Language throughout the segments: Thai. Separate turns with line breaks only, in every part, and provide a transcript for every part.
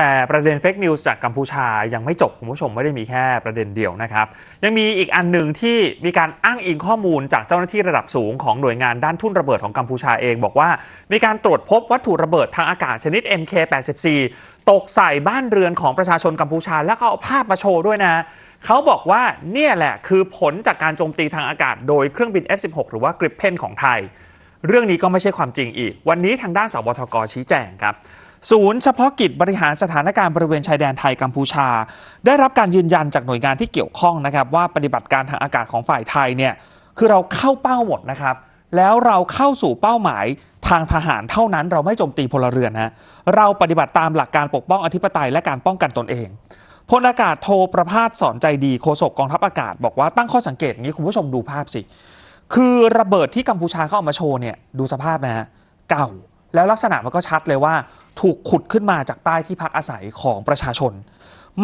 แต่ประเด็นเฟกนิวส์จากกัมพูชายังไม่จบคุณผู้ชมไม่ได้มีแค่ประเด็นเดียวนะครับ ยังมีอีกอันหนึ่งที่มีการอ้างอิงข้อมูลจากเจ้าหน้าที่ระดับสูงของหน่วยงานด้านทุ่นระเบิดของกัมพูชาเอง บอกว่า มีการตรวจพบวัตถุระเบิดทางอากาศชนิด MK84 ตกใส่บ้านเรือนของประชาชนกัมพูชา แล้วก็เอาภาพมาโชว์ด้วยนะเขาบอกว่าเนี่ยแหละคือผลจากการโจมตีทางอากาศโดยเครื่องบิน F16 หรือว่ากริปเพนของไทย เรื่องนี้ก็ไม่ใช่ความจริงอีก วันนี้ทางด้านสบทกชี้แจงครับ ศูนย์เฉพาะกิจบริหารสถานการณ์บริเวณชายแดนไทยกัมพูชา ได้รับการยืนยันจากหน่วยงานที่เกี่ยวข้องนะครับ ว่าปฏิบัติการทางอากาศของฝ่ายไทยเนี่ยคือเราเข้าเป้าหมดนะครับ แล้วเราเข้าสู่เป้าหมายทางทหารเท่านั้น เราไม่โจมตีพลเรือนนะเราปฏิบัติตามหลักการปกป้องอธิปไตยและการป้องกันตนเองพลอากาศโทประภาสสอนใจดีโฆษกกองทัพอากาศบอกว่าตั้งข้อสังเกตอย่างนี้คุณผู้ชมดูภาพสิ คือระเบิดที่กัมพูชาเขาเอามาโชว์เนี่ยดูสภาพนะฮะเก่า แล้วลักษณะมันก็ชัดเลยว่า ถูกขุดขึ้นมาจากใต้ที่พักอาศัยของประชาชน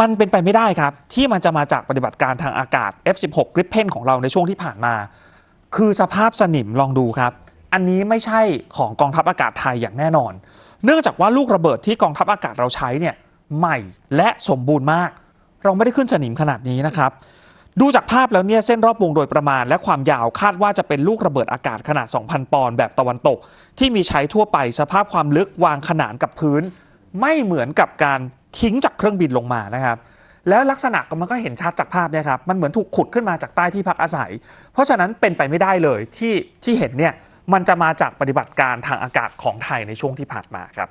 มันเป็นไปไม่ได้ครับ ที่มันจะมาจากปฏิบัติการทางอากาศ F16 Gripen ของเราในช่วงที่ผ่านมา คือสภาพสนิมลองดูครับ อันนี้ไม่ใช่ของกองทัพอากาศไทยอย่างแน่นอน เนื่องจากว่าลูกระเบิดที่กองทัพอากาศเราใช้เนี่ยใหม่และสมบูรณ์มาก เราไม่ได้ขึ้นสนิมขนาดนี้นะครับ ดูจากภาพแล้วเนี่ยเส้นรอบวงโดยประมาณและความยาวคาดว่าจะเป็นลูกระเบิดอากาศขนาด 2,000 ปอนด์แบบตะวันตก ที่มีใช้ทั่วไปสภาพความลึกวางขนานกับพื้น ไม่เหมือนกับการทิ้งจากเครื่องบินลงมานะครับ แล้วลักษณะก็มันก็เห็นชัดจากภาพเนี่ยครับมันเหมือนถูกขุดขึ้นมาจากใต้ที่พักอาศัย เพราะฉะนั้นเป็นไปไม่ได้เลยที่ที่เห็นเนี่ยมันจะมาจากปฏิบัติการทางอากาศของไทยในช่วงที่ผ่านมาครับ